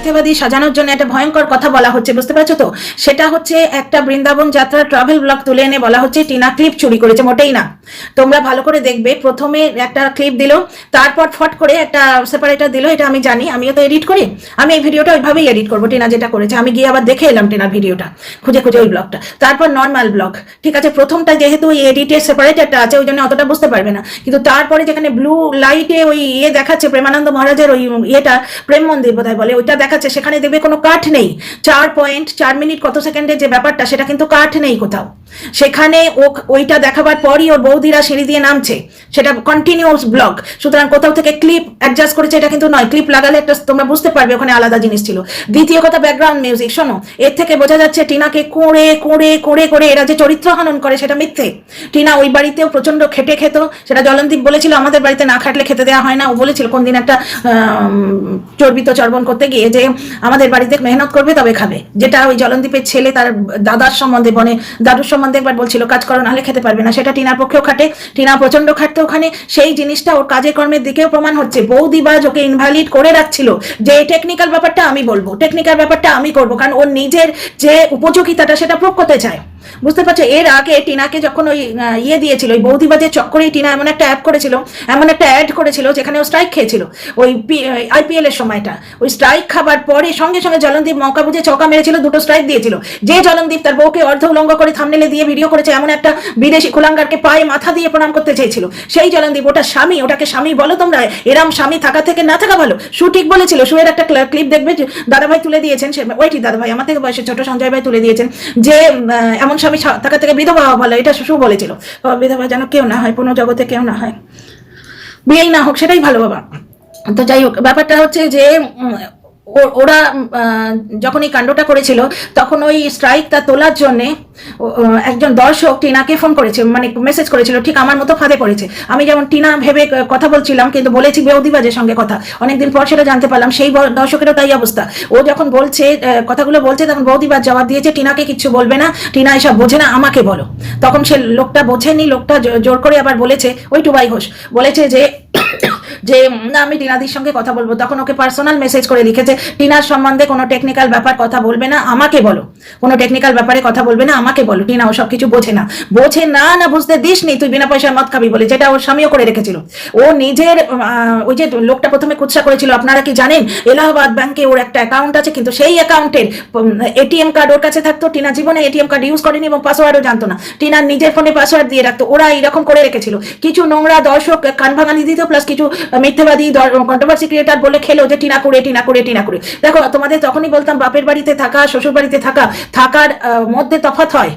মিথ্যেবাদী সাজানোর জন্য একটা ভয়ঙ্কর কথা বলা হচ্ছে, বুঝতে পারছ তো? সেটা হচ্ছে একটা বৃন্দাবন যাত্রা ট্রাভেল ব্লগ তুলে এনে বলা হচ্ছে, টিনা ক্লিপ চুরি করেছে, মোটেই না। তোমরা ভালো করে দেখবে, প্রথমে একটা ক্লিপ দিল, তারপর ফট করে একটা সেপারেটার দিল, এটা আমি জানি, আমিও তো এডিট করি, আমি এই ভিডিওটা ওইভাবেই এডিট করব, টিনা যেটা করেছে, আমি গিয়ে আবার দেখে এলাম টিনার ভিডিওটা, খুঁজে খুঁজে ওই ব্লগটা তারপর নর্মাল ব্লগ ঠিক আছে, প্রথমটা যেহেতু ওই এডিটের সেপারেটারটা আছে, ওই জন্য অতটা বুঝতে পারবে না, কিন্তু তারপরে যেখানে ব্লু লাইটে ওই ইয়ে দেখাচ্ছে, প্রেমানন্দ মহারাজের ওই ইয়েটা, প্রেম মন্দির বোধহয় বলে, ওইটা দেখাচ্ছে, সেখানে দেখবে কোনো কাঠ নেই। চার পয়েন্ট চার মিনিট কত সেকেন্ডের যে ব্যাপারটা, সেটা কিন্তু কাঠ নেই কোথাও। সেখানে ও ওইটা দেখাবার পরই ওর বৌদিরা সিঁড়ি দিয়ে নামছে। সেটা কন্টিনিউয়াস ব্লগ সুতরাং কোথাও থেকে ক্লিপ অ্যাডজাস্ট করেছে এটা কিন্তু নয়। ক্লিপ লাগালে একটা তোমরা বুঝতে পারবে ওখানে আলাদা জিনিস ছিল। দ্বিতীয় কথা ব্যাকগ্রাউন্ড মিউজিক শোনো, এর থেকে বোঝা যাচ্ছে টিনাকে কোড়ে কোড়ে কোড়ে করে এরা যে চরিত্র হনন করে সেটা মিথ্যে। টিনা ওই বাড়িতেও প্রচণ্ড খেটে খেত। সেটা জলনদীপ বলেছিল, আমাদের বাড়িতে না খাটলে খেতে দেওয়া হয় না। ও বলেছিল কোনদিন একটা চর্বিত চর্বণ করতে গিয়ে যে আমাদের বাড়িতে মেহনত করবে তবে খাবে। যেটা ওই জলনদীপের ছেলে তার দাদার সম্বন্ধে মানে দাদুর সম্বন্ধে একবার বলছিল, কাজ করো, নাহলে খেতে পারবে না। সেটা টিনার পক্ষেও খাটে। টিনা প্রচণ্ড খাটতে ওখানে। সেই জিনিসটা ওর কাজে কর্মের দিকেও প্রমাণ হচ্ছে। বৌদিবাজ ওকে ইনভ্যালিড করে রাখছিল। যে টেকনিক্যাল ব্যাপারটা আমি বলব টেকনিক্যাল ব্যাপারটা আমি করব। কারণ ওর নিজের যে উপযোগিতাটা, সেটা প্রুভ করতে চায়। বুঝতে পারছ? এর আগে টিনাকে যখন ওই ইয়ে দিয়েছিল, ওই বৌদিবাজের চক্করেই টিনা এমন একটা অ্যাড করেছিল, এমন একটা অ্যাড করেছিল যেখানে ও স্ট্রাইক খেয়েছিল, ওই আইপিএল এর সময়টা। ওই স্ট্রাইক খাবার পরে সঙ্গে সঙ্গে জলনদীপ মৌকা বুঝে চৌকা মেরেছিল, দুটো স্ট্রাইক দিয়েছিল। যে জলনদীপ তার বউকে অর্ধ উলঙ্গ করে থামনেলে দিয়ে ভিডিও করেছে, এমন একটা বিদেশি কুলাঙ্গারকে পায়ে মাথা দিয়ে প্রণাম করতে চেয়েছিল। সেই জলনদীপ, ওটা স্বামী, ওটাকে স্বামী বলো তোমরা, এরম স্বামী থাকা থেকে না থাকা ভালো। সু ঠিক বলেছিল, সুয়ের একটা ক্লিপ দেখবে দাদাভাই তুলে দিয়েছেন, সে, ওইটি দাদাভাই, আমার থেকে বয়সে ছোট সঞ্জয় ভাই তুলে দিয়েছেন যে এমন স্বামী থাকা থেকে বিধবা হওয়া ভালো এটা শ্বশুর বলেছিল। বাবা, বিধবা যেন কেউ না হয় পুনঃ জগতে কেউ না হয়। বিয়েই না হোক সেটাই ভালো বাবা। তো যাই হোক ব্যাপারটা হচ্ছে যে ওরা যখন এই কাণ্ডটা করেছিল, তখন ওই স্ট্রাইকটা তোলার জন্যে একজন দর্শক টিনাকে ফোন করেছে মানে মেসেজ করেছিল, ঠিক আমার মতো ফাঁদে পড়েছে। আমি যেমন টিনা ভেবে কথা বলছিলাম, কিন্তু বলেছি বেউদিবাজের সঙ্গে কথা। অনেকদিন পর সেটা জানতে পারলাম, সেই দর্শকেরও তাই অবস্থা। ও যখন বলছে কথাগুলো বলছে, তখন বৌদিবাজ জবাব দিয়েছে, টিনাকে কিচ্ছু বলবে না, টিনা এসব বোঝে না, আমাকে বলো। তখন সে লোকটা বোঝেনি, লোকটা জোর করে আবার বলেছে, ওই টুবাই ঘোষ। বলেছে যে যে, না, আমি টিনাদির সঙ্গে কথা বলব। তখন ওকে পার্সোনাল মেসেজ করে লিখেছে, টিনার সম্বন্ধে কোনো টেকনিক্যাল ব্যাপার কথা বলবে না, আমাকে বলো। কোনো টেকনিক্যাল ব্যাপারে কথা বলবে না, আমাকে বলো। টিনা ও সব কিছু বোঝে না। বোঝে না না, বুঝতে দিস নি তুই বিনা পয়সায় মদ খাবি বলে। যেটা ওর স্বামীও করে রেখেছিল। ও নিজের ওই যে লোকটা প্রথমে কুৎসা করেছিল, আপনারা কি জানেন? এলাহাবাদ ব্যাংকে ওর একটা অ্যাকাউন্ট আছে, কিন্তু সেই অ্যাকাউন্টের এটিএম কার্ড ওর কাছে থাকতো। টিনা জীবনে এটিএম কার্ড ইউজ করেনি এবং পাসওয়ার্ডও জানতো না। টিনার নিজের ফোনে পাসওয়ার্ড দিয়ে রাখতো। ওরা এরকম করে রেখেছিল। কিছু নোংরা দর্শক কান ভাঙানি দিত প্লাস কিছু মিথ্যাবাদী কন্ট্রোভার্সি ক্রিয়েটার বলে খেলো যে টিনা করে টিনা করে টিনা করে। দেখো, তোমাদের তখনই বলতাম বাপের বাড়িতে থাকা শ্বশুর বাড়িতে থাকা, থাকার মধ্যে তফাত হয়।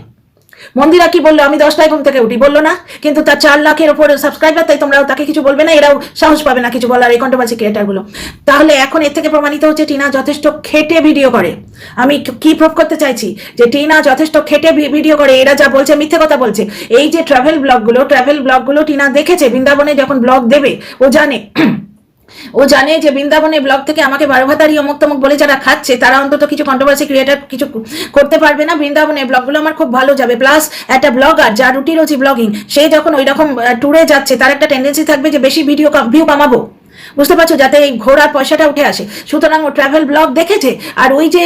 মন্দিরা কি বলল? আমি দশটায় ঘুম থেকে উঠি। বলল না, কিন্তু তার চার লাখের ওপর সাবস্ক্রাইবার তাই তোমরা তাকে কিছু বলবে না, এরাও সাহস পাবে না কিছু বলার এই কন্ট্রোভার্সি ক্রিয়েটারগুলো। তাহলে এখন এর থেকে প্রমাণিত হচ্ছে টিনা যথেষ্ট খেটে ভিডিও করে। আমি কি প্রুভ করতে চাইছি? যে টিনা যথেষ্ট খেটে ভিডিও করে, এরা যা বলছে, মিথ্যে কথা বলছে। এই যে ট্রাভেল ব্লগগুলো ট্রাভেল ব্লগগুলো টিনা দেখেছে, বৃন্দাবনে যখন ব্লগ দেবে, ও জানে। ও জানে যে বৃন্দাবনে ব্লগ থেকে আমাকে বারো ভাতারি অমুক তমুক বলে যারা খাচ্ছে, তারা অন্তত কিছু কন্ট্রোভার্সি ক্রিয়েটার কিছু করতে পারবে না। বৃন্দাবনের ব্লগগুলো আমার খুব ভালো যাবে। প্লাস একটা ব্লগার যা রুটি রোজি ব্লগিং সে যখন ওই রকম ট্যুরে যাচ্ছে, তার একটা টেন্ডেন্সি থাকবে যে বেশি ভিডিও ভিউ কামাবো। বুঝতে পারছ? যাতে এই ঘোরার পয়সাটা উঠে আসে। সুতরাং ও ট্রাভেল ব্লগ দেখেছে, আর ওই যে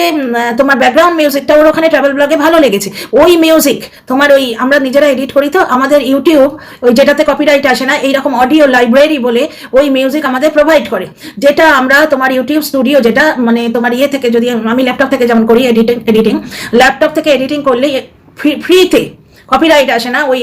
তোমার ব্যাকগ্রাউন্ড মিউজিকটা ওর ওখানে ট্রাভেল ব্লগে ভালো লেগেছে। ওই মিউজিক তোমার ওই, আমরা নিজেরা এডিট করি তো, আমাদের ইউটিউব ওই যেটাতে কপিরাইট আসে না, এইরকম অডিও লাইব্রেরি বলে ওই মিউজিক আমাদের প্রোভাইড করে। যেটা আমরা তোমার ইউটিউব স্টুডিও যেটা মানে তোমার ইয়ে থেকে যদি আমি ল্যাপটপ থেকে যেমন করি এডিটিং এডিটিং ল্যাপটপ থেকে এডিটিং করলে ফ্রিতে কপিরাইট আসে না, ওই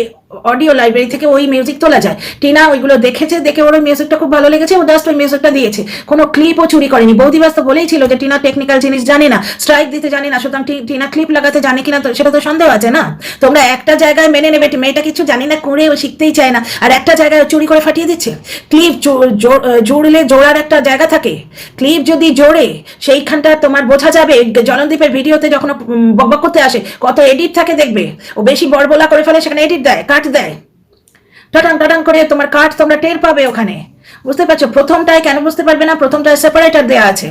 অডিও লাইব্রেরি থেকে ওই মিউজিক তোলা যায়। টিনা ওইগুলো দেখেছে, দেখে ওর মিউজিকটা খুব ভালো লেগেছে, ও জাস্ট ওই মিউজিকটা দিয়েছে। কোনো ক্লিপও চুরি করেনি। বৌদিবাস তো বলেই ছিল যে টিনা টেকনিক্যাল জিনিস জানে না স্ট্রাইক দিতে জানে না, সুতরাং টিনা ক্লিপ লাগাতে জানে কিনা তো সেটা তো সন্দেহ আছে না? তোমরা একটা জায়গায় মেনে নেবে মেয়েটা কিছু জানি না, করে ও শিখতেই চায় না। আর একটা জায়গায় চুরি করে ফাটিয়ে দিচ্ছে। ক্লিপ জোড়লে জোড়ার একটা জায়গা থাকে। ক্লিপ যদি জোড়ে, সেইখানটা তোমার বোঝা যাবে। জলনদীপের ভিডিওতে যখন বকবক করতে আসে, কত এডিট থাকে দেখবে। ও বেশি বড়বলা করে ফেলে, সেখানে এডিট দেয়। কাট দেয়। টাটাং টাটাং করে তোমার কাঠ তোমরা টের পাবে ওখানে। বুঝতে পারছ? প্রথমটায় কেন বুঝতে পারবে না? প্রথমটায় সেপারেটার দেওয়া আছে।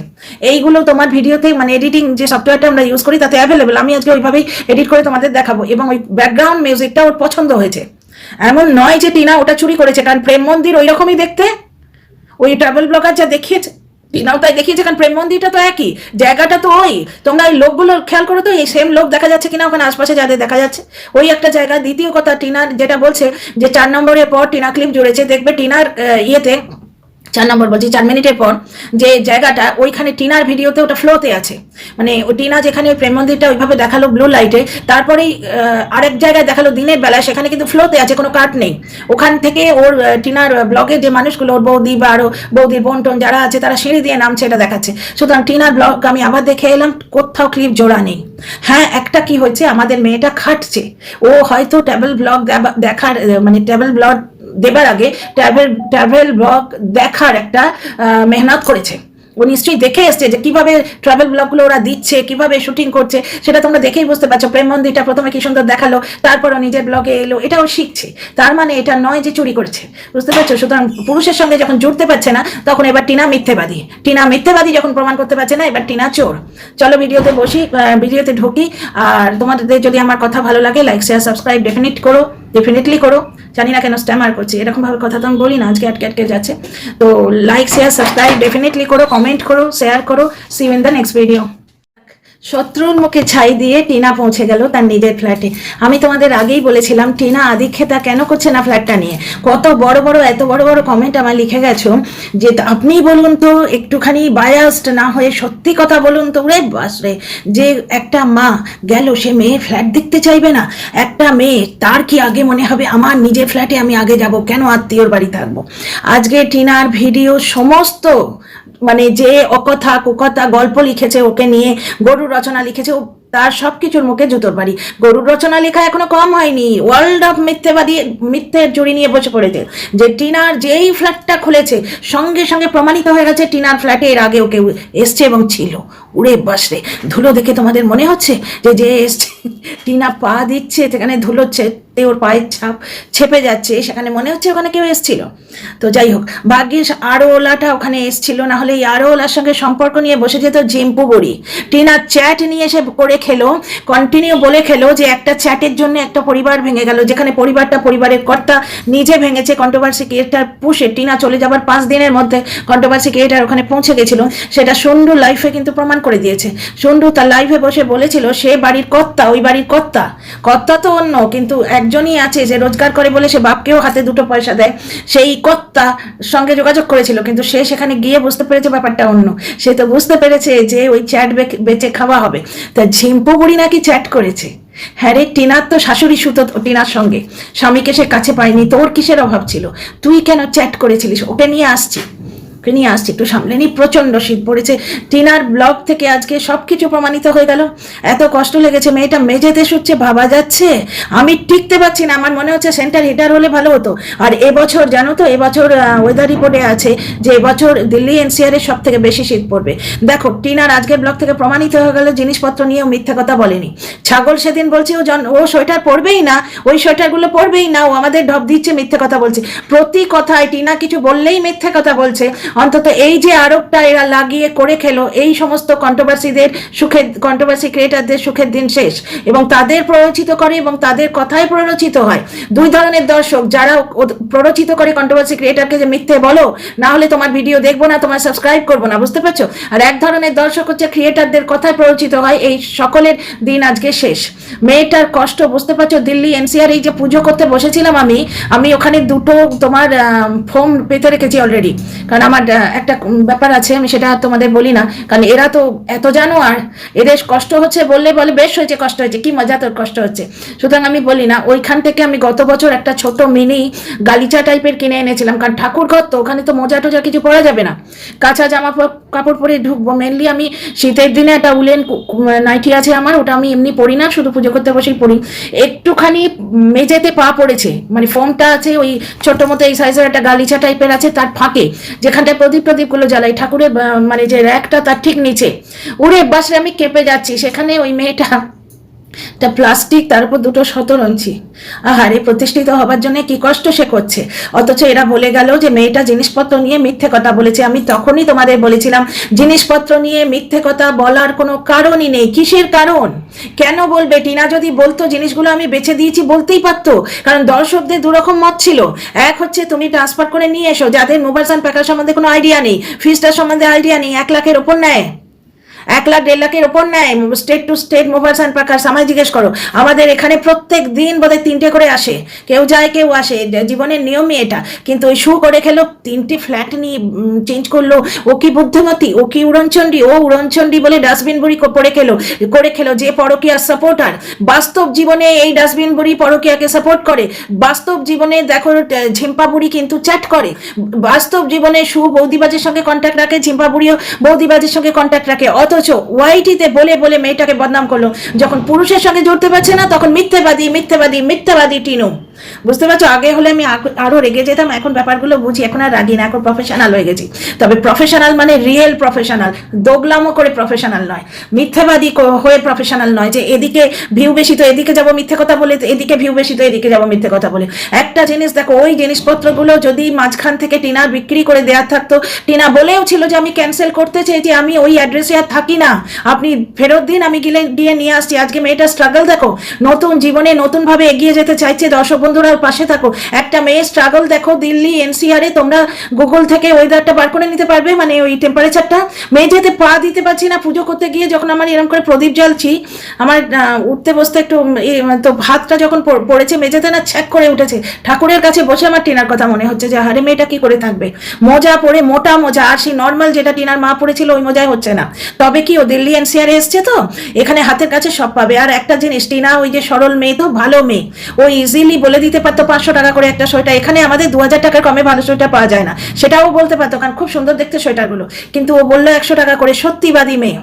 এইগুলো তোমার ভিডিওতে মানে এডিটিং যে সফটওয়্যারটা আমরা ইউজ করি, তাতে অ্যাভেলেবেল আমি আজকে ওইভাবেই এডিট করে তোমাদের দেখাবো। এবং ওই ব্যাকগ্রাউন্ড মিউজিকটা ওর পছন্দ হয়েছে। এমন নয় যে টিনা ওটা চুরি করেছে। কারণ প্রেম মন্দির ওই রকমই দেখতে। ওই ট্রাভেল ব্লগার যা দেখিয়েছে টিনাও তাই দেখিয়েছে কারণ প্রেম মন্দিরটা তো একই, জায়গাটা তো ওই। তোমরা এই লোকগুলো খেয়াল করো তো, এই সেম লোক দেখা যাচ্ছে কিনা ওখানে আশপাশে যাদের দেখা যাচ্ছে। ওই একটা জায়গা, দ্বিতীয় কথা, টিনার যেটা বলছে যে চার নম্বরের পর টিনা ক্লিপ জুড়েছে, দেখবে টিনার ইয়েতে চার নম্বর বলছি, চার মিনিটের পর যে জায়গাটা, ওইখানে টিনার ভিডিওতে ওটা ফ্লোতে আছে। মানে ওই টিনা যেখানে ওই প্রেম মন্দিরটা ওইভাবে দেখাল ব্লু লাইটে তারপরেই আরেক জায়গায় দেখাল দিনের বেলায় সেখানে কিন্তু ফ্লোতে আছে, কোনো কাট নেই। ওখান থেকে ওর টিনার ব্লগে যে মানুষগুলো, ওর বৌদি বা আরও বৌদির বোন টোন যারা আছে, তারা সিঁড়ি দিয়ে নামছে, এটা দেখাচ্ছে। সুতরাং টিনার ব্লগ আমি আবার দেখে এলাম, কোথাও ক্লিপ জোড়া নেই। হ্যাঁ একটা কি হচ্ছে আমাদের মেয়েটা খাটছে। ও হয়তো ট্যাবল ব্লগ দেখার মানে টেবল ব্লগ দেবার আগে ট্রাভেল ট্রাভেল ব্লগ দেখার একটা মেহনত করেছে। ও নিশ্চয়ই দেখে এসছে যে কীভাবে ট্রাভেল ব্লগগুলো ওরা দিচ্ছে, কীভাবে শুটিং করছে, সেটা তোমরা দেখেই বুঝতে পারছ। প্রেম মন্দিরটা প্রথমে কি সুন্দর দেখাল, তারপর ও নিজের ব্লগে এলো, এটাও শিখছে। তার মানে এটা নয় যে চুরি করছে, বুঝতে পারছ? সুতরাং পুরুষের সঙ্গে যখন জুড়তে পারছে না, তখন এবার টিনা মিথ্যেবাদী। টিনা মিথ্যেবাদী যখন প্রমাণ করতে পারছে না, এবার টিনা চোর। চলো ভিডিওতে বসি ভিডিওতে ঢুকি, আর তোমাদের যদি আমার কথা ভালো লাগে লাইক শেয়ার সাবস্ক্রাইব ডেফিনেট করো। ডেফিনেটলি করো। জানি না কেন স্ট্যামার করছি। এরকমভাবে কথা তো আমি বলি না, আজকে আটকে আটকে যাচ্ছে। তো লাইক শেয়ার সাবস্ক্রাইব ডেফিনেটলি করো কমেন্ট করো শেয়ার করো। See in the next video শত্রুর মুখে ছাই দিয়ে টিনা পৌঁছে গেল তার নিজের ফ্ল্যাটে। আমি তোমাদের আগেই বলেছিলাম, টিনা আদিক্ষেতা কেন করছে না ফ্ল্যাটটা নিয়ে? কত বড় বড়, এত বড় বড় কমেন্ট আমার লিখে গেছো যে আপনি বলুন তো, একটুখানি বায়াসড না হয়ে সত্যি কথা বলুন তো। রে বাস রে, যে একটা মা গেল, সে মেয়ে ফ্ল্যাট দেখতে চাইবে না। একটা মেয়ে, তার কি আগে মনে হবে, আমার নিজের ফ্ল্যাটে আমি আগে যাব, কেন আত্মীয়র বাড়ি থাকব? আজকে টিনার ভিডিও সমস্ত মানে যে অকথা, কুকথা গল্প লিখেছে ওকে নিয়ে, গরুর রচনা লিখেছে, ও তার সবকিছুর মুখে জুতোর বাড়ি। গরুর রচনা লেখা এখনও কম হয়নি। ওয়ার্ল্ড অফ মিথ্যেবাদী, মিথ্যের জুড়ি নিয়ে বসে পড়েছে। যে টিনার যেই ফ্ল্যাটটা খুলেছে, সঙ্গে সঙ্গে প্রমাণিত হয়ে গেছে টিনার ফ্ল্যাটে এর আগে ওকে এসছে এবং ছিল। উড়ে বাসরে ধুলো দেখে তোমাদের মনে হচ্ছে যে যে এসছে? টিনা পা দিচ্ছে, সেখানে ধুলো ছে- ওর পায়ের ছাপ ছেপে যাচ্ছে, সেখানে মনে হচ্ছে ওখানে কেউ এসছিল? তো যাই হোক, ভাগ্যিস আরও ওলাটা ওখানে এসছিল, না হলে এই আরও ওলার সঙ্গে সম্পর্ক নিয়ে বসে যেত জিম্পু বড়ি। টিনার চ্যাট নিয়ে এসে করে খেলো কন্টিনিউ বলে খেলো যে একটা চ্যাটের জন্য একটা পরিবার ভেঙে গেল, যেখানে পরিবারটা পরিবারের কর্তা নিজে ভেঙেছে কন্ট্রোভার্সি ক্রিয়েটার পুষে টিনা চলে যাবার পাঁচ দিনের মধ্যে কন্ট্রোভার্সি ক্রিয়েটার ওখানে পৌঁছে গেছিল। সেটা সুন্দর লাইফে কিন্তু প্রমাণ করে দিয়েছে। সন্ডু তার লাইফে বসে বলেছিল, সে বাড়ির কর্তা, ওই বাড়ির কর্তা। কর্তা তো অন্য, কিন্তু একজনই আছে যে রোজগার করে বলে সে বাপকেও হাতে দুটো পয়সা দেয়। সেই কর্তা সঙ্গে যোগাযোগ করেছিল, কিন্তু সে সেখানে গিয়ে বুঝতে পেরেছে ব্যাপারটা অন্য। সে তো বুঝতে পেরেছে যে ওই চ্যাট বেচে খাওয়া হবে। তা ঝিম্পু বুড়ি নাকি চ্যাট করেছে? হ্যাঁ রে, টিনার তো শাশুড়ি সুতো, টিনার সঙ্গে। স্বামীকে সে কাছে পায়নি, তোর কিসের অভাব ছিল? তুই কেন চ্যাট করেছিলিস? ওকে নিয়ে আসছি। নিয়ে আসছি, একটু সামলে নি প্রচণ্ড শীত পড়েছে। টিনার ব্লগ থেকে আজকে সব কিছু প্রমাণিত হয়ে গেল। এত কষ্ট লেগেছে, মেয়েটা মেঝেতে শুচ্ছে, ভাবা যাচ্ছে? আমি টিকতে পারছি না, আমার মনে হচ্ছে সেন্টার হিটার হলে ভালো হতো। আর এবছর, জানো তো, এবছর ওয়েদার রিপোর্টে আছে যে এবছর দিল্লি এনসিআর সব থেকে বেশি শীত পড়বে। দেখো, টিনার আজকের ব্লগ থেকে প্রমাণিত হয়ে গেল, জিনিসপত্র নিয়েও মিথ্যা কথা বলেনি। ছাগল সেদিন বলছে, ও জন, ও সোয়েটার পরবেই না, ওই সোয়েটারগুলো পরবেই না, ও আমাদের ঢপ দিচ্ছে, মিথ্যে কথা বলছে। প্রতি কথায় টিনা কিছু বললেই মিথ্যে কথা বলছে। অন্তত এই যে আরোপটা এরা লাগিয়ে করে খেলো, এই সমস্ত কন্ট্রোভার্সিদের সুখের কন্ট্রোভার্সি ক্রিয়েটারদের সুখের দিন শেষ। এবং তাদের প্ররোচিত করে এবং তাদের কথায় প্ররোচিত হয়। দুই ধরনের দর্শক, যারা প্ররোচিত করে কন্ট্রোভার্সি ক্রিয়েটারকে যে মিথ্যে বলো, না হলে তোমার ভিডিও দেখব না, তোমার সাবস্ক্রাইব করব না, বুঝতে পারছ? আর এক ধরনের দর্শক হচ্ছে ক্রিয়েটারদের কথায় প্ররোচিত হয়, এই সকলের দিন আজকে শেষ। মেয়েটার কষ্ট, বুঝতে পারছ? দিল্লি এনসিআর এই যে পুজো করতে বসেছিলাম আমি আমি ওখানে দুটো তোমার ফোম পেতে রেখেছি অলরেডি কারণ আমার একটা ব্যাপার আছে, আমি সেটা তোমাদের বলি না। কারণ এরা তো এত জানো আর এদের কষ্ট হচ্ছে বললে বলে বেশ হয়েছে, কষ্ট হয়েছে, কি মজা তোর কষ্ট হচ্ছে। সুতরাং আমি বলি না, ওইখান থেকে আমি গত বছর একটা ছোট মিনি গালিচা টাইপের কিনে এনেছিলাম, কারণ ঠাকুর ঘর তো, ওখানে তো মোজা টোজা কিছু পরা যাবে না। কাঁচা জামা কাপড় পরে ঢুকবো মেনলি আমি শীতের দিনে একটা উলেন নাইটি আছে আমার, ওটা আমি এমনি পরি না, শুধু পুজো করতে বসেই পরি। একটুখানি মেঝেতে পা পড়েছে মানে ফোমটা আছে ওই ছোট মতো এই সাইজের একটা গালিচা টাইপের আছে, তার ফাঁকে যেখানটায় প্রদীপগুলো জ্বালাই। ঠাকুরের মানে যে র্যাকটা তার ঠিক নিচে। উড়ে বাসরে আমি কেঁপে যাচ্ছি। সেখানে ওই মেয়েটা একটা প্লাস্টিক তার উপর দুটো শতরঞ্চি আহারে, প্রতিষ্ঠিত হবার জন্য কি কষ্ট সে করছে? অথচ এরা বলে গেল যে মেয়েটা জিনিসপত্র নিয়ে মিথ্যে কথা বলেছে। আমি তখনই তোমাদের বলেছিলাম, জিনিসপত্র নিয়ে মিথ্যে কথা বলার কোনো কারণই নেই। কিসের কারণ? কেন বলবে? টিনা যদি বলতো, জিনিসগুলো আমি বেছে দিয়েছি বলতেই পারতো। কারণ দর্শকদের দুরকম মত ছিল। এক হচ্ছে, তুমি ট্রান্সফার করে নিয়ে এসো, যাদের মোবাইল প্যাকার সম্বন্ধে কোনো আইডিয়া নেই। ফিসটার সম্বন্ধে আইডিয়া নেই। এক লাখের ওপর নেয়। এক লাখ দেড় লাখের ওপর নেয় state to state mobile sun packer আমায় জিজ্ঞেস করো, আমাদের এখানে প্রত্যেক দিন বোধহয় তিনটে করে আসে। কেউ যায়, কেউ আসে। জীবনের নিয়মই এটা। কিন্তু ওই শু করে খেলো, তিনটে ফ্ল্যাট নিয়ে চেঞ্জ করল। ও কি বুদ্ধিমতী? ও কি উড়নচণ্ডী? ও উড়নচণ্ডী বলে ডাস্টবিন বুড়ি পড়ে খেলো। করে খেলো যে পরকিয়ার সাপোর্টার বাস্তব জীবনে এই ডাস্টবিন বুড়ি পরকিয়াকে সাপোর্ট করে। বাস্তব জীবনে দেখো ঝিম্পা বুড়ি কিন্তু চ্যাট করে। বাস্তব জীবনে সু বৌদিবাজের সঙ্গে কন্ট্যাক্ট রাখে, ঝিম্পা বুড়িও বৌদিবাজের সঙ্গে কন্ট্যাক্ট রাখে। অথচ ওয়াইটিতে বলে বলে মেয়েটাকে বদনাম করল। যখন পুরুষের সঙ্গে জড়তে পারছে না, তখন মিথ্যেবাদী মিথ্যেবাদী মিথ্যেবাদী টিনু। বুঝতে পারছ? আগে হলে আমি আগ- আরও রেগে যেতাম, এখন ব্যাপারগুলো বুঝি। এখন আর রাগি না, এখন প্রফেশনাল হয়ে গেছি। তবে প্রফেশনাল মানে রিয়েল প্রফেশনাল দোগলামো করে প্রফেশনাল নয়। মিথ্যাবাদী হয়ে প্রফেশনাল নয় যে এদিকে ভিউ বেশি, তো এদিকে যাব মিথ্যে কথা বলে, এদিকে ভিউ বেশি, তো এদিকে যাব মিথ্যে কথা বলে। একটা জিনিস দেখো, ওই জিনিসপত্রগুলো যদি মাঝখান থেকে টিনার বিক্রি করে দেওয়া থাকতো, টিনা বলেও ছিল যে আমি ক্যান্সেল করতে চেয়েছি আমি ওই অ্যাড্রেসে আর থাকি না। আপনি ফেরত দিন, আমি গিলে গিয়ে নিয়ে আসছি। আজকে মেয়েটা স্ট্রাগল দেখো। নতুন জীবনে নতুনভাবে এগিয়ে যেতে চাইছে দর্শক বন্ধুরা, পাশে থাকো। একটা মেয়ে স্ট্রাগল দেখো, দিল্লি, এনসিআর, তোমরা গুগল থেকে ওয়েদারটা বার করে নিতে পারবে মানে ওই টেম্পারেচারটা মেয়ে যেতে পা দিতে পারছি না পুজো করতে গিয়ে, যখন আমার এরকম করে প্রদীপ জ্বালছি, আমার উঠতে বসতে একটু তো হাতটা যখন পড়- পড়েছে, মেঝেতে না ছ্যাক করে উঠেছে। ঠাকুরের কাছে বসে আমার টিনার কথা মনে হচ্ছে যে হারে মেয়েটা কি করে থাকবে? মোজা পরে মোটা মোজা, আর সেই নর্মাল যেটা টিনার মা পড়েছিল, ওই মোজায় হচ্ছে না। তবে কি, ও দিল্লি এনসিআর এসছে তো? এখানে হাতের কাছে সব পাবে। আর একটা জিনিস, টিনা, ওই যে সরল মেয়ে তো, ভালো মেয়ে। ও ইজিলি বলে দিতে পারতো পাঁচশো টাকা করে একটা সোয়েটার। এখানে আমাদের দু হাজার টাকার কমে ভালো সোয়েটার পাওয়া যায় না। সেটাও বলতে পারতো, কারণ খুব সুন্দর দেখতে সোয়েটারগুলো। কিন্তু ও বলল একশো টাকা করে, সত্যিবাদী মেয়ে।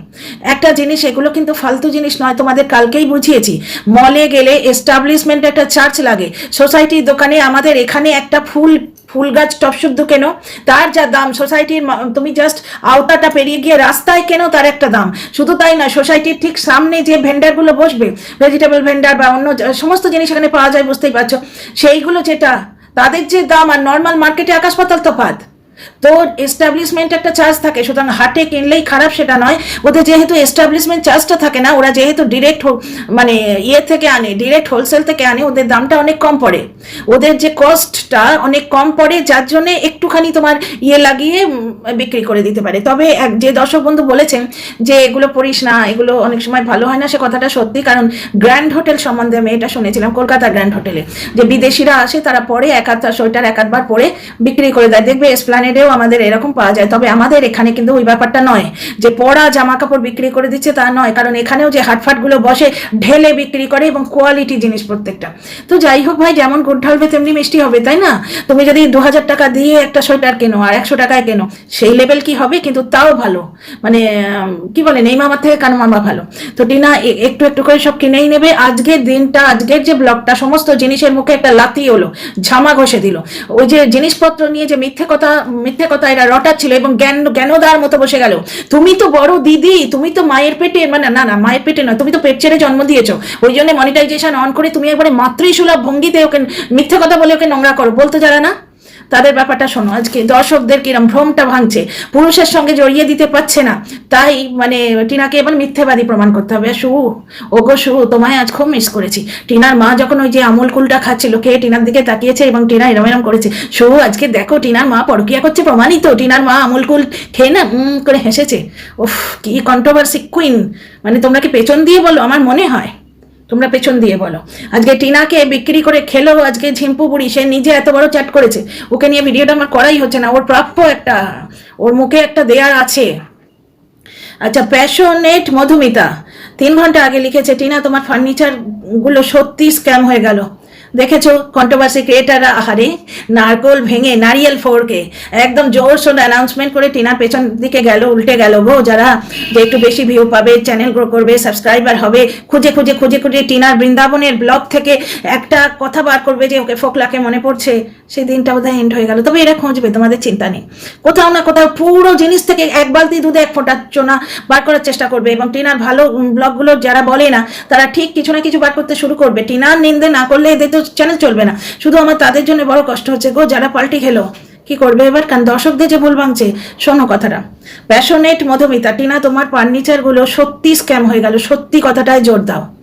একটা জিনিস, এগুলো কিন্তু ফালতু জিনিস নয়, তোমাদের কালকেই বুঝিয়েছি। মলে গেলে এস্টাবলিশমেন্ট একটা চার্জ লাগে। সোসাইটির দোকানে আমাদের এখানে একটা ফুল ফুল গাছ টপ শুদ্ধ কেন? তার যা দাম সোসাইটির তুমি জাস্ট আওতাটা পেরিয়ে গিয়ে রাস্তায় কেন তার একটা দাম? শুধু তাই না সোসাইটির ঠিক সামনে যে ভেন্ডারগুলো বসবে ভেজিটেবল ভেন্ডার বা অন্য সমস্ত জিনিস এখানে পাওয়া যায়, বুঝতেই পারছ। সেইগুলো যেটা, তাদের যে দাম আর নর্মাল মার্কেটে আকাশ পাতাল তফাৎ। তো এস্টাবলিশমেন্ট একটা চার্জ থাকে, সুতরাং হাটে কিনলেই খারাপ সেটা নয়। ওদের যেহেতু এস্টাবলিশমেন্ট চার্জটা থাকে না, ওরা যেহেতু ডিরেক্ট মানে ইয়ে থেকে আনে ডিরেক্ট হোলসেল থেকে আনে, ওদের দামটা অনেক কম পড়ে। ওদের যে কস্টটা অনেক কম পড়ে, যার জন্যে একটুখানি তোমার ইয়ে লাগিয়ে বিক্রি করে দিতে পারে। তবে এক- যে দর্শক বন্ধু বলেছেন যে এগুলো পড়িস না, এগুলো অনেক সময় ভালো হয় না, সে কথাটা সত্যি। কারণ গ্র্যান্ড হোটেল সম্বন্ধে আমি এটা শুনেছিলাম, কলকাতা গ্র্যান্ড হোটেলে যে বিদেশিরা আসে, তারা পরে এক আধটা সোয়েটার এক আধবার পরে বিক্রি করে দেয়। দেখবে এসপ্লানেডেও আমাদের এরকম পাওয়া যায়। তবে আমাদের এখানে কিন্তু ওই ব্যাপারটা নয় যে পরা জামা কাপড় বিক্রি করে দিচ্ছে তা নয়। কারণ এখানেও যে হাটফাটগুলো বসে ঢেলে বিক্রি করে এবং কোয়ালিটি জিনিস প্রত্যেকটা। তো যাই হোক ভাই, যেমন গুড় ঢালবে তেমনি মিষ্টি হবে, তাই না? তুমি যদি দু হাজার টাকা দিয়ে একটা সোয়েটার কেনো আর একশো টাকায় কেনো, সেই লেভেল কি হবে? কিন্তু তাও ভালো। মানে কি বলে, নেই মামার থেকে কানো মামা ভালো। তো টিনা একটু একটু করে সব কিনেই নেবে। আজকের দিনটা, আজকের যে ব্লগটা, সমস্ত জিনিসের মুখে একটা লাতি হলো ঝামা ঘষে দিল। ওই যে জিনিসপত্র নিয়ে যে মিথ্যে কথা মিথ্যে কথা, এরা রটাচ্ছিল এবং জ্ঞান জ্ঞানদার মতো বসে গেল। তুমি তো বড় দিদি, তুমি তো মায়ের পেটে মানে না না, মায়ের পেটে নয়, তুমি তো পেট ছেড়ে জন্ম দিয়েছ। ওই জন্য মনিটাইজেশন অন করে তুমি একবারে মাতৃসুলভ ভঙ্গিতে ওকে মিথ্যে কথা বলে ওকে নোংরা করো। বলতো যারা না? তাদের ব্যাপারটা শোনো, আজকে দর্শকদের কিরম ভ্রমটা ভাঙছে, পুরুষের সঙ্গে জড়িয়ে দিতে পারছে না, তাই মানে টিনাকে এবার মিথ্যেবাদী প্রমাণ করতে হবে। শু ওগো শু তোমায় আজ খুব মিস করেছি। টিনার মা যখন ওই যে আমুল কুলটা খাচ্ছিল, খেয়ে টিনার দিকে তাকিয়েছে এবং টিনা এরম এরম করেছে শু আজকে দেখো টিনার মা পরকিয়া করছে, প্রমাণিত, টিনার মা আমুল কুল খেয়ে না করে হেসেছে। উফ, কি কন্ট্রোভার্সি কুইন মানে তোমরা কি পেছন দিয়ে বলো, আমার মনে হয়? তোমরা পেছন দিয়ে বলো। আজকে টিনাকে বিক্রি করে খেলো, আজকে ঝিম্পু বুড়ি, সে নিজে এত বড় চ্যাট করেছে। ওকে নিয়ে ভিডিওটা আমার করাই হচ্ছে না, ওর প্রাপ্য একটা, ওর মুখে একটা দেয়ার আছে। আচ্ছা প্যাশনেট মধুমিতা। তিন ঘণ্টা আগে লিখেছে, টিনা, তোমার ফার্নিচারগুলো সত্যি স্ক্যাম হয়ে গেল। দেখেছ? কন্ট্রোভার্সি ক্রিয়েটাররা আহারে, নারকোল ভেঙে, নারিয়েল ফোরকে, একদম জোর সোর অ্যানাউন্সমেন্ট করে টিনার পেছন দিকে গেল, উল্টে গেল গো। যারা যে একটু বেশি ভিউ পাবে চ্যানেল গ্রো করবে সাবস্ক্রাইবার হবে, খুঁজে খুঁজে খুঁজে খুঁজে টিনার বৃন্দাবনের ব্লগ থেকে একটা কথা বার করবে যে ওকে ফোকলাকে মনে পড়ছে। সেই দিনটা বোধহয় এন্ড হয়ে গেল। তবে এরা খুঁজবে, তোমাদের চিন্তা নেই। কোথাও না কোথাও পুরো জিনিস থেকে এক বালতি দুধে এক ফোঁটা চোনা বার করার চেষ্টা করবে এবং টিনার ভালো ব্লগগুলো যারা বলে না, তারা ঠিক কিছু না কিছু বার করতে শুরু করবে। টিনার নিন্দে না করলে এদের তো চ্যানেল চলবে না। শুধু আমার তাদের জন্য বড় কষ্ট হচ্ছে গো, যারা পাল্টি খেলো। কি করবে এবার? কারণ দর্শকদের যে ভুল ভাঙছে, শোনো কথাটা। প্যাশনেট মধুমিতা, টিনা তোমার ফার্নিচারগুলো সত্যি স্ক্যাম হয়ে গেল। সত্যি কথাটাই জোর দাও।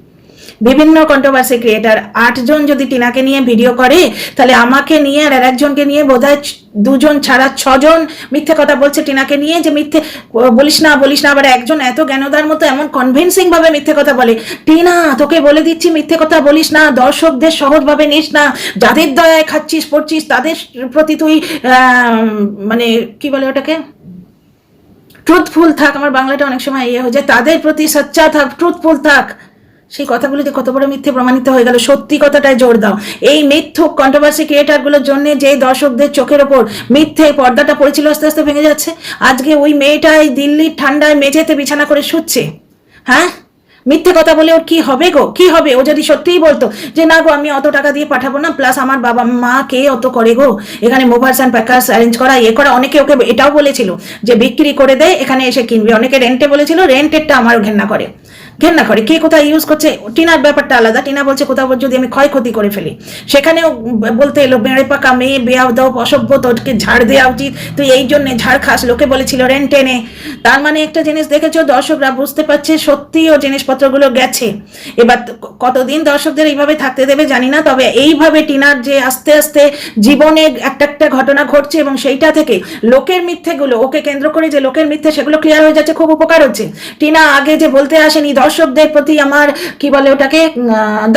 বিভিন্ন কন্ট্রোভার্সি ক্রিয়েটার আটজন যদি টিনাকে নিয়ে ভিডিও করে, তাহলে আমাকে নিয়ে আর একজনকে নিয়ে বোধহয় দুজন ছাড়া ছজন মিথ্যে কথা বলছে টিনাকে নিয়ে যে মিথ্যে বলিস না বলিস না, আবার একজন এত জ্ঞানদার মতো এমন কনভিনসিং ভাবে মিথ্যে কথা বলে। টিনা, তোকে বলে দিচ্ছি, মিথ্যে কথা বলিস না, দর্শকদের সহজভাবে নিস না, যাদের দয়ায় খাচ্ছিস, পড়ছিস, তাদের প্রতি তুই মানে কি বলে ওটাকে? ট্রুথফুল থাক, আমার বাংলাটা অনেক সময় ইয়ে হয়ে যায়, তাদের প্রতি সচ্চা থাক ট্রুথফুল থাক। সেই কথাগুলোতে কত বড় মিথ্যে প্রমাণিত হয়ে গেল। সত্যি কথাটায় জোর দাও। এই মিথ্যুক কন্ট্রোভার্সি ক্রিয়েটারগুলোর জন্য যে দর্শকদের চোখের ওপর মিথ্যে পর্দাটা পড়েছিল আস্তে আস্তে ভেঙে যাচ্ছে, আজকে ওই মেয়েটাই দিল্লির ঠান্ডায় মেঝেতে বিছানা করে শুচ্ছে। হ্যাঁ? মিথ্যে কথা বলে ওর কি হবে গো? কি হবে? ও যদি সত্যিই বলতো যে, না গো, আমি অত টাকা দিয়ে পাঠাবো না প্লাস আমার বাবা মা কে অত করে গো? এখানে মোবাইলস অ্যান্ড প্যাকার্স অ্যারেঞ্জ করা ইয়ে করা। অনেকে ওকে এটাও বলেছিল যে, বিক্রি করে দেয় এখানে এসে কিনবে। অনেকে রেন্টে বলেছিল রেন্টেরটা আমার ঘেন্না করে। ঘেন্না করে, কে কোথায় ইউজ করছে? টিনার ব্যাপারটা আলাদা। টিনা বলছে, কোথাও যদি আমি ক্ষয়ক্ষতি করে ফেলি। সেখানেও বলতে এলো, বেড়ে পাকা মেয়ে, বেয়াও দাও, অসভ্য তোকে ঝাড় দেওয়া উচিত। তুই এই জন্যে ঝাড় খাস। লোকে বলেছিল রেন্ট এনে তার মানে একটা জিনিস দেখেছ? দর্শকরা বুঝতে পারছে সত্যি ও জিনিসপত্রগুলো গেছে। এবার কতদিন দর্শকদের এইভাবে থাকতে দেবে জানি না, তবে এইভাবে টিনার যে আস্তে আস্তে জীবনে একটা একটা ঘটনা ঘটছে এবং সেইটা থেকে লোকের মিথ্যেগুলো, ওকে কেন্দ্র করে যে লোকের মিথ্যে সেগুলো ক্লিয়ার হয়ে যাচ্ছে, খুব উপকার হচ্ছে। টিনা আগে যে বলতে আসেনি দর্শকদের প্রতি আমার, কি বলে ওটাকে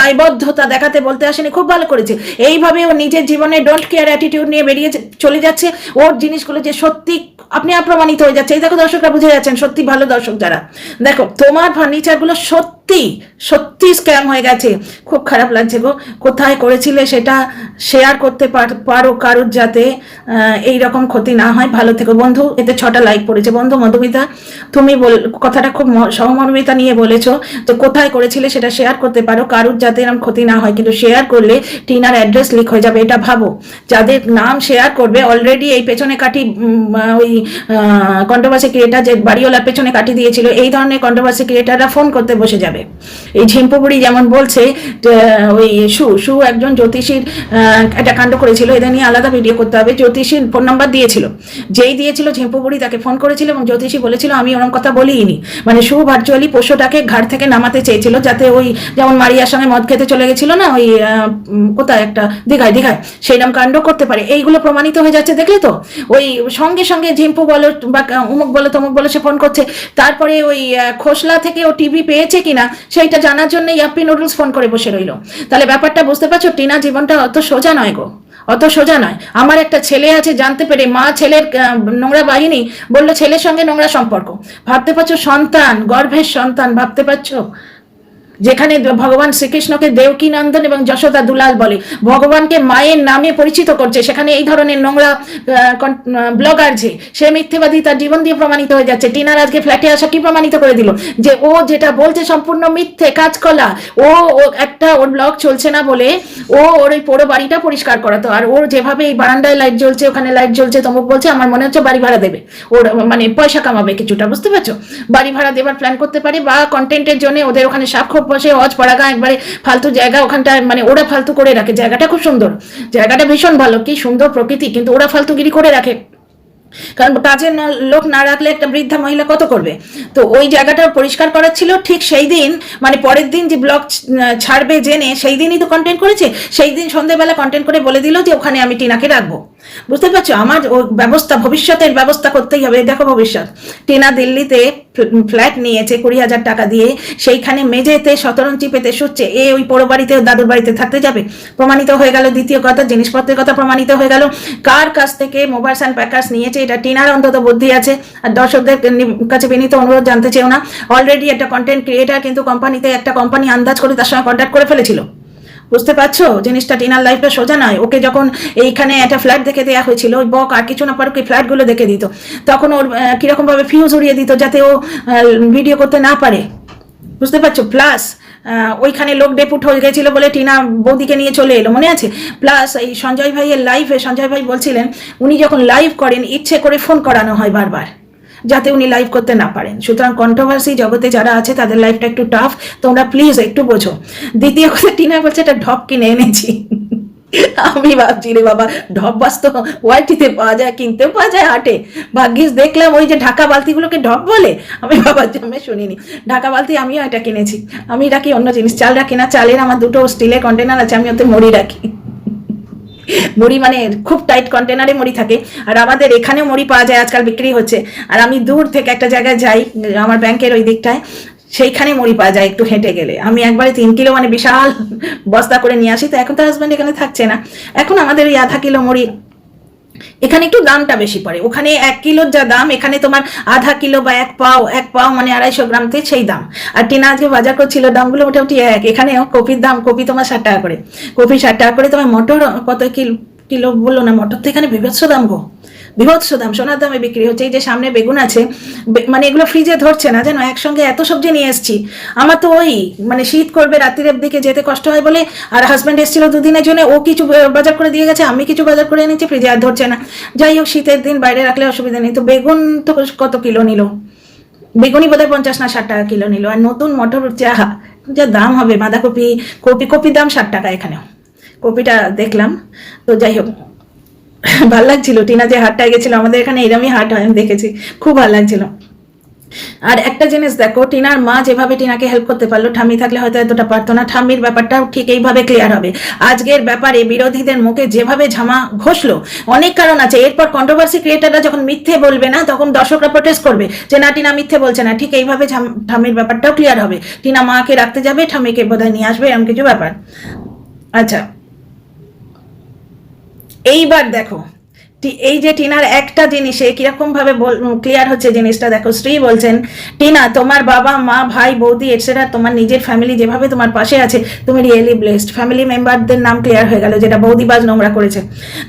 দায়বদ্ধতা দেখাতে বলতে আসেনি, খুব ভালো করেছে। এইভাবে ও নিজের জীবনে ডোন্ট কেয়ার অ্যাটিটিউড নিয়ে বেরিয়ে চলে যাচ্ছে। ওর জিনিসগুলো যে সত্যি আপনি প্রমাণিত হয়ে যাচ্ছে এই দেখো দর্শকরা বুঝে যাচ্ছেন, সত্যি ভালো দর্শক যারা। দেখো, তোমার ফার্নিচারগুলো সত্যি সত্যি স্ক্যাম হয়ে গেছে। খুব খারাপ লাগছে গো। কোথায় করেছিলে সেটা শেয়ার করতে পার- কারোর যাতে এই রকম ক্ষতি না হয়। ভালো থেকো বন্ধু, এতে ছটা লাইক পড়েছে। বন্ধু মধুমিতা, তুমি বল, কথাটা খুব সহমর্মিতা নিয়ে বলেছ। তো কোথায় করেছিলে সেটা শেয়ার করতে পারো। কারোর যাতে এরকম ক্ষতি না হয়, কিন্তু শেয়ার করলে টিনার অ্যাড্রেস লিক হয়ে যাবে, এটা ভাবো। যাদের নাম শেয়ার করবে অলরেডি এই পেছনে কাটি ওই কন্ট্রোভার্সি ক্রিয়েটার যে বাড়িওয়ালার পেছনে কাটি দিয়েছিল, এই ধরনের কন্ট্রোভার্সি ক্রিয়েটাররা ফোন করতে বসে যাবে। এই ঝিম্পুবুড়ি যেমন বলছে ওই সু সু একজন জ্যোতিষীর একটা কাণ্ড করেছিল এদের নিয়ে আলাদা ভিডিও করতে হবে। জ্যোতিষীর ফোন নাম্বার দিয়েছিল। যেই দিয়েছিল ঝিম্পুবুড়ি তাকে ফোন করেছিল এবং জ্যোতিষী বলেছিল, আমি ওরকম কথা বলিনি মানে সু ভার্চুয়ালি পোষ্যটাকে ঘাট থেকে নামাতে চেয়েছিল, যাতে ওই যেমন মারিয়ার সঙ্গে মদ খেতে চলে গেছিল না, ওই কোথায় একটা, দীঘায় দীঘায় সেইরকম কাণ্ড করতে পারে। এইগুলো প্রমাণিত হয়ে যাচ্ছে, দেখলে তো? ওই সঙ্গে সঙ্গে ঝিম্পু বলো বা উমুক বলো, তমুক বলো, সে ফোন করছে। তারপরে ওই খোসলা থেকে ও টিভি পেয়েছে কিনা, সেইটা জানার জন্য ইয়াপ্পি নুডলস ফোন করে বসে রইল। তাহলে ব্যাপারটা বুঝতে পারছ? টিনা জীবনটা অত সোজা নয় গো। অত সোজা নয়। আমার একটা ছেলে আছে, জানতে পেরে মা ছেলের নোংরা বাহিনী বলল, ছেলের সঙ্গে নোংরা সম্পর্ক। ভাবতে পারছ? সন্তান, গর্ভের সন্তান, ভাবতে পারছ? যেখানে ভগবান শ্রীকৃষ্ণকে দেবকী নন্দন এবং যশোদা দুলাল বলে। ভগবানকে মায়ের নামে পরিচিত করছে। সেখানে এই ধরনের নোংরা ব্লগার যে, সে মিথ্যেবাদী, তার জীবন দিয়ে প্রমাণিত হয়ে যাচ্ছে। টিনার আজকে ফ্ল্যাটে আসা কি প্রমাণিত করে দিল? যে ও যেটা বলছে সম্পূর্ণ মিথ্যে কাজকলা ও ও একটা, ওর ব্লগ চলছে না বলে ও ওর ওই পোড়ো বাড়িটা পরিষ্কার করাতো। আর ওর যেভাবে এই বারান্দায় লাইট জ্বলছে, ওখানে লাইট জ্বলছে, তমুক বলছে, আমার মনে হচ্ছে বাড়ি ভাড়া দেবে। ওর মানে পয়সা কামাবে কিছুটা, বুঝতে পারছ? বাড়ি ভাড়া দেবার প্ল্যান করতে পারে বা কন্টেন্টের জন্য ওদের ওখানে সাপ বসে অজ পড়াগা একবারে ফালতু জায়গা ওখানটায় মানে ওরা ফালতু করে রাখে। জায়গাটা খুব সুন্দর। জায়গাটা ভীষণ ভালো, কি সুন্দর প্রকৃতি, কিন্তু ওরা ফালতুগিরি করে রাখে। কারণ কাজের লোক না রাখলে একটা বৃদ্ধা মহিলা কত করবে? তো ওই জায়গাটা পরিষ্কার করার ছিল ঠিক সেই দিন মানে পরের দিন যে ব্লগ ছাড়বে জেনে, সেই দিনই তো কন্টেন্ট করেছে। সেই দিন সন্ধ্যেবেলা কন্টেন্ট করে বলে দিল যে, ওখানে আমি টিনাকে রাখব। বুঝতে পারছ? আমার ব্যবস্থা, ভবিষ্যতের ব্যবস্থা করতেই হবে। দেখো ভবিষ্যৎ। টিনা দিল্লিতে ফ্ল্যাট নিয়েছে কুড়ি হাজার টাকা দিয়ে। সেইখানে মেঝেতে শতরঞ্চি পেতে শুচ্ছে। এ ওই পোড়ো বাড়িতে, দাদুর বাড়িতে থাকতে যাবে? প্রমাণিত হয়ে গেল দ্বিতীয় কথা, জিনিসপত্রের কথা প্রমাণিত হয়ে গেল। কার কাছ থেকে মোবাইলস অ্যান্ড প্যাকার্স নিয়েছে? এটা টিনার অন্তত বুদ্ধি আছে। আর দর্শকদের কাছে বিনীত অনুরোধ জানতে চেও না। অলরেডি একটা কন্টেন্ট ক্রিয়েটার কিন্তু কোম্পানিতে একটা কোম্পানি আন্দাজ করে তার সঙ্গে কন্ট্যাক্ট করে ফেলেছিল। বুঝতে পারছ? জিনিসটা টিনার লাইফটা সোজা নয়। ওকে যখন এইখানে একটা ফ্ল্যাট দেখে দেওয়া হয়েছিল, ওই বক আর কিছু না পারুক এই ফ্ল্যাটগুলো দেখে দিত। তখন ওর কীরকমভাবে ফিউজ উড়িয়ে দিত যাতে ও ভিডিও করতে না পারে। বুঝতে পারছ? প্লাস ওইখানে লোক ডেপুট হয়ে গেছিল বলে টিনা বৌদিকে নিয়ে চলে এলো, মনে আছে? প্লাস এই সঞ্জয় ভাইয়ের লাইভে সঞ্জয় ভাই বলছিলেন, উনি যখন লাইভ করেন, ইচ্ছে করে ফোন করানো হয় বারবার। যাতে উনি লাইভ করতে না পারেন। সুতরাং কন্ট্রোভার্সি জগতে যারা আছে, তাদের লাইফটা একটু টাফ তোমরা প্লিজ একটু বোঝো। দ্বিতীয় কথা, টিনা বলছে একটা ঢপ কিনে এনেছি। আমি ভাবছি, রে বাবা, ঢপ বাস তো পাওয়া যায়, কিনতেও পাওয়া যায় হাটে। ভাগ্যিস দেখলাম ওই যে ঢাকা বালতিগুলোকে ঢপ বলে। আমি বাবার জন্মে শুনিনি। ঢাকা বালতি আমিও এটা কিনেছি। আমি রাখি অন্য জিনিস। চাল রাখি না, চালের আমার দুটো স্টিলের কন্টেনার আছে, আমি ওতে মুড়ি রাখি। মুড়ি মানে খুব টাইট কন্টেনারে মুড়ি থাকে। আর আমাদের এখানেও মুড়ি পাওয়া যায়, আজকাল বিক্রি হচ্ছে। আর আমি দূর থেকে একটা জায়গায় যাই, আমার ব্যাংকের ওই দিকটায়, সেইখানে মুড়ি পাওয়া যায় একটু হেঁটে গেলে। আমি একবারে তিন কিলো মানে বিশাল বস্তা করে নিয়ে আসি, তো এখন তো হাজব্যান্ড এখানে থাকছে না। এখন আমাদের ওই আধা কিলো মুড়ি এখানে একটু দামটা বেশি পড়ে। ওখানে এক কিলোর যা দাম, এখানে তোমার আধা কিলো বা এক পাও এক পাও মানে আড়াইশো গ্রামতে সেই দাম। আর টিনা আজকে বাজার করছিল, দামগুলো মোটামুটি এক। এখানেও কপির দাম, কপি তোমার ষাট টাকা করে। কপি ষাট টাকা করে তোমার মটর, কত কিলো কিলো বলল না, মটর তো এখানে বিভৎস দাম গো। বিভৎস দাম, সোনার দামে বিক্রি হচ্ছে। এই যে সামনে বেগুন আছে মানে এগুলো ফ্রিজে ধরছে না জানো একসঙ্গে এত সবজি নিয়ে এসেছি। আমার তো ওই মানে শীত করবে, রাত্রির দিকে যেতে কষ্ট হয় বলে আর হাজব্যান্ড এসেছিল দুদিনের জন্য, ও কিছু বাজার করে দিয়ে গেছে, আমি কিছু বাজার করে এনেছি ফ্রিজে আর ধরছে না। যাই হোক, শীতের দিন, বাইরে রাখলে অসুবিধা নেই। তো বেগুন তো কত কিলো নিল? বেগুনি বোধহয় পঞ্চাশ না ষাট টাকা কিলো নিল। আর নতুন মটর যা যা দাম হবে, বাঁধাকপি, কপি, কপির দাম ষাট টাকা এখানেও। কপিটা দেখলাম। তো যাই হোক ভালো লাগছিল। টিনা যে হাটটায় গেছিল আমাদের এখানে এরমই হাট হয়, আমি দেখেছি। খুব ভালো লাগছিল। আর একটা জিনিস দেখো, টিনার মা যেভাবে টিনাকে হেল্প করতে পারল, ঠাম্মি থাকলে হয়তো এতটা পারতো না। ঠাম্মির ব্যাপারটাও ঠিক এইভাবে ক্লিয়ার হবে। আজকের ব্যাপারে বিরোধীদের মুখে যেভাবে ঝামা ঘষলো, অনেক কারণ আছে। এরপর কন্ট্রোভার্সি ক্রিয়েটাররা যখন মিথ্যে বলবে না, তখন দর্শকরা প্রোটেস্ট করবে যে, না, টিনা মিথ্যে বলছে না। ঠিক এইভাবে ঠাম্মির ব্যাপারটাও ক্লিয়ার হবে। টিনা মাকে রাখতে যাবে, ঠাম্মিকে বোধহয় নিয়ে আসবে এরকম কিছু ব্যাপার। আচ্ছা। এইবার দেখো। এই যে টিনার একটা জিনিসে কীরকম ভাবে ক্লিয়ার হচ্ছে জিনিসটা, দেখো শ্রী বলছেন, টিনা, তোমার বাবা, মা, ভাই, বৌদি এটসেট্রা তোমার নিজের ফ্যামিলি যেভাবে তোমার পাশে আছে, তুমি রিয়েলি ব্লেসড ফ্যামিলি মেম্বারদের নাম ক্লিয়ার হয়ে গেল, যেটা বৌদিবাজ নোংরা করেছে।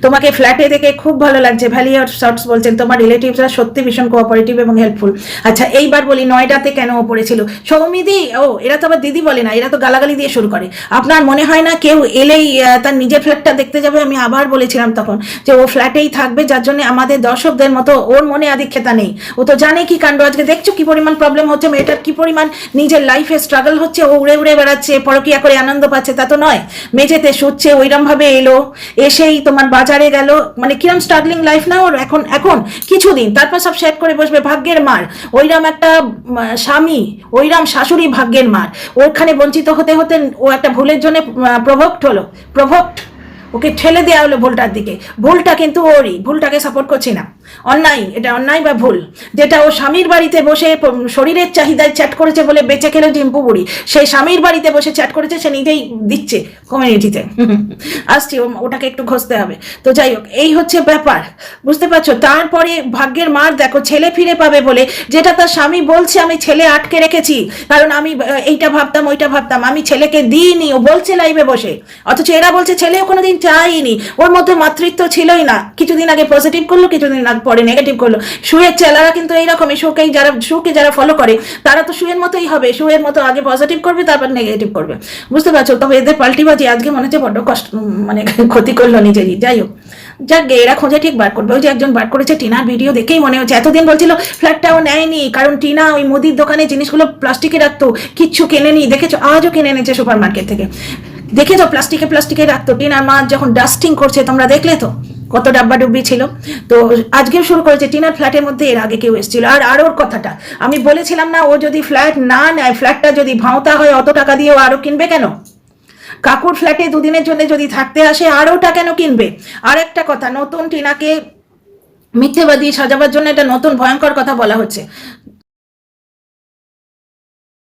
তোমাকে ফ্ল্যাটে দেখে খুব ভালো লাগছে। ভ্যালি অফ শর্টস বলছেন, তোমার রিলেটিভসরা সত্যি ভীষণ কোঅপারেটিভ এবং হেল্পফুল আচ্ছা এইবার বলি নয়ডাতে কেন ও পড়েছিল সৌমিদি, ও, এরা তো আবার দিদি বলে না, এরা তো গালাগালি দিয়ে শুরু করে। আপনার মনে হয় না কেউ এলেই তার নিজের ফ্ল্যাটটা দেখতে যাবে? আমি আবার বলেছিলাম তখন যে ও ফ্ল্যাটেই থাকবে, যার জন্য আমাদের দর্শকদের মতো ওর মনে আধিক্ষেতা নেই। ও তো জানে কি কাণ্ড আজকে। দেখছ কি পরিমাণ প্রবলেম হচ্ছে, মেয়েটার কি পরিমাণ নিজের লাইফে স্ট্রাগল হচ্ছে, ও উড়ে উড়ে বেড়াচ্ছে, পরকিয়া করে আনন্দ পাচ্ছে, তা তো নয়। মেঝেতে শুচ্ছে ওইরম ভাবে এলো, এসেই তোমার বাজারে গেল। মানে কিরম স্ট্রাগলিং লাইফ না ওর? এখন এখন, কিছুদিন, তারপর সব শেয়ার করে বসবে, ভাগ্যের মার। ওইরম একটা স্বামী, ওইরম শাশুড়ি ভাগ্যের মার। ওখানে বঞ্চিত হতে হতে ও একটা ভুলের জন্য প্রভক্ট হলো প্রভক্ট ওকে ঠেলে দেওয়া হলো ভুলটার দিকে। ভুলটা কিন্তু ওরই ভুলটাকে সাপোর্ট করছি না। অন্যায়, এটা অন্যায় বা ভুল? যেটা ও স্বামীর বাড়িতে বসে শরীরের চাহিদায় চ্যাট করেছে বলে বেঁচে খেলো ডিম্পু বুড়ি, সেই স্বামীর বাড়িতে বসে চ্যাট করেছে, সে নিজেই দিচ্ছে কমিউনিটিতে আসছি ওটাকে একটু ঘষতে হবে। তো যাই হোক, এই হচ্ছে ব্যাপার, বুঝতে পারছ? তারপরে ভাগ্যের মার দেখো, ছেলে ফিরে পাবে বলে, যেটা তার স্বামী বলছে, আমি ছেলে আটকে রেখেছি, কারণ আমি এইটা ভাবতাম, ওইটা ভাবতাম, আমি ছেলেকে দিইনি, ও বলছে লাইভে বসে। অথচ এরা বলছে, ছেলেও কোনোদিন চাইনি ওর মধ্যে মাতৃত্ব ছিলই না। কিছুদিন আগে পজিটিভ করল, কিছুদিন আগে পরে নেগেটিভ করল। শুয়ের চেলারা কিন্তু এইরকমই শুকেই যারা শুকে যারা ফলো করে তারা তো শুয়ের মতোই হবে। শুয়ের মতো আগে পজিটিভ করবে তারপর নেগেটিভ করবে। বুঝতে পারছ? তবে এদের পাল্টিবাজি আজকে মনে হচ্ছে বড্ড কষ্ট মানে ক্ষতি করল নিজেরই। যাই হোক। যাক গে, এরা খোঁজে ঠিক বার করবে। ওই যে একজন বার করেছে টিনার ভিডিও দেখেই মনে হচ্ছে। এতদিন বলছিল ফ্ল্যাটটাও নেয়নি। কারণ টিনা ওই মুদির দোকানে জিনিসগুলো প্লাস্টিকে রাখতো। কিচ্ছু কেনেনি। দেখেছ? আজও কিনে এনেছে সুপার মার্কেট থেকে। দেখেছ? প্লাস্টিকে প্লাস্টিকে রাখতো। টিনার মা যখন ডাস্টিং করছে তোমরা দেখলে তো? কত ডাব্বাডুব্বি ছিল। তো আজকেও শুরু করেছে টিনার ফ্ল্যাটের মধ্যে, এর আগে কেউ এসেছিল। আর আর ওর কথাটা, আমি বলেছিলাম না, ও যদি ফ্ল্যাট না নেয়, ফ্ল্যাটটা যদি ভাঁওতা হয়, অত টাকা দিয়ে ও আরও কিনবে কেন? কাকুর ফ্ল্যাটে দুদিনের জন্য যদি থাকতে আসে আর ওটা কেন কিনবে? আর একটা কথা, নতুন টিনাকে মিথ্যেবাদী সাজাবার জন্য একটা নতুন ভয়ঙ্কর কথা বলা হচ্ছে।